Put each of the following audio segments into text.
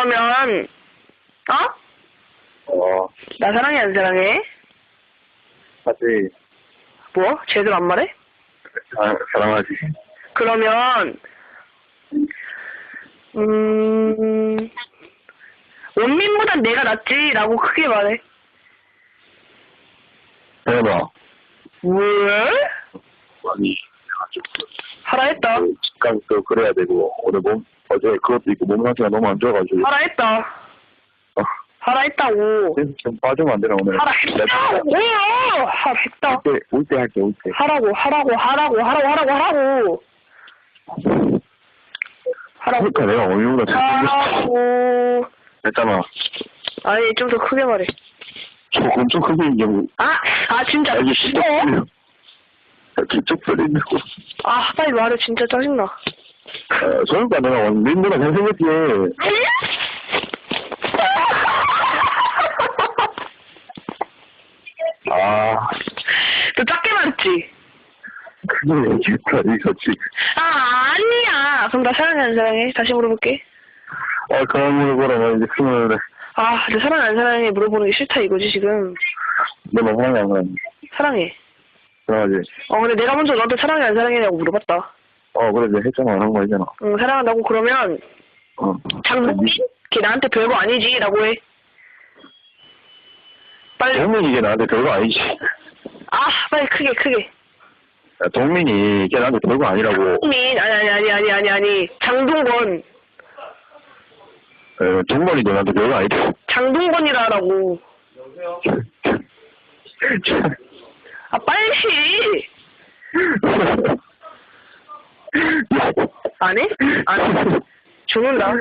그러면, 어? 어, 나 사랑해, 안 사랑해? 사실, 뭐? 제대로 안 말해? 사, 사랑하지. 그러면, 음, 원민보단 내가 낫지? 라고 크게 말해. 태연아, 왜? 아니, 내가 좀, 하라 했다. 그 직감도 그래야 되고, 오늘 몸, 어제 그것도 있고, 몸 상태가 너무 안 좋아가지고, 하라 했다. 어, 하라 했다고. 좀 빠지면 안 되나, 오늘? 하라 했다고! 하라 했다. 올 때, 올때 할게, 올 때. 하라고, 하라고, 하라고, 하라고, 하라고, 하라고. 하라고. 그러니까 내가 어미보다. 하라고. 했잖아. 아니, 좀 더 크게 말해. 조금 좀 크게 얘기하고, 아, 아, 진짜. 알기 어? 싫어. 그쪽 소리고. 아, 빨리 말해. 진짜 짜증나. 어, 그러니까 내가 원민보다 잘생겼지. 아, 너 작게 말했지? 크게 얘기했다, 이거 지금. 아, 아니야. 그럼 나 사랑해, 안 사랑해? 다시 물어볼게. 아, 그런 물어보라, 이제 스물에. 아, 너 사랑해, 안 사랑해? 물어보는 게 싫다, 이거지, 지금. 너무 사랑해, 안 사랑해? 사랑해. 사랑하지? 어, 근데 내가 먼저 너한테 사랑해, 안 사랑해냐고 물어봤다. 어, 그래, 내가 했잖아, 한 거 했잖아. 응, 사랑한다고 그러면, 어. 장동민? 걔 나한테 별거 아니지? 라고 해. 빨리. 동민이 이게 나한테 별거 아니지. 아, 빨리 크게, 크게. 야, 동민이 이게 나한테 별거 아니라고. 민 아니, 아니, 아니, 아니, 아니, 아니. 장동건. 어, 동건이도 나한테 별거 아니다. 장동건이라라고. 아, 빨리! 안 해? 안 해? 죽는다. 아니,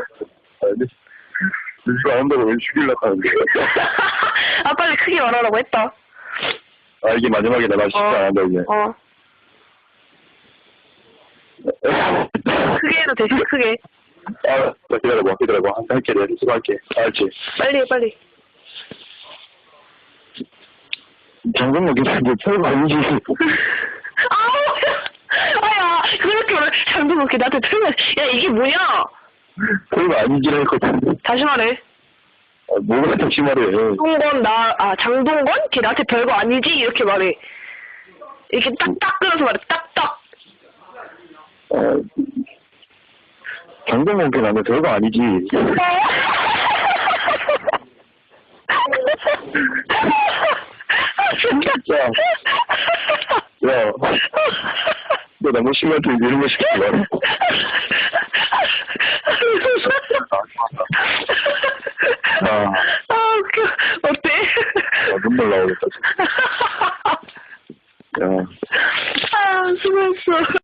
이거 안 한다고 왜 죽일라고 하는데. 아, 빨리 크게 말하라고 했다. 아, 이게 마지막이다. 나 진짜 안 한다, 이제. 어. 크게 해도 돼, 크게. 아, 나 기다려봐, 기다려봐. 할게, 내가 수고할게. 알지? 빨리 해, 빨리. 장동건 걔한테 별거 아니지. 아우, 아야, 그렇게. 장동건 걔 나한테 틀면, 야, 이게 뭐냐? 별거 아니지, 했거든. 다시 말해. 아, 뭐가 다시 말해. 장동건, 나, 아, 장동건? 걔 나한테 별거 아니지? 이렇게 말해. 이렇게 딱딱 끊어서 말해, 딱딱. 어, 장동건 걔 나한테 별거 아니지. 진짜. 야. 너무 심한테 이런 거 시키지 마라. 아. 아, 웃겨. 어때? 아, 눈물 나오겠다, 진짜. 야. 아, 수고했어.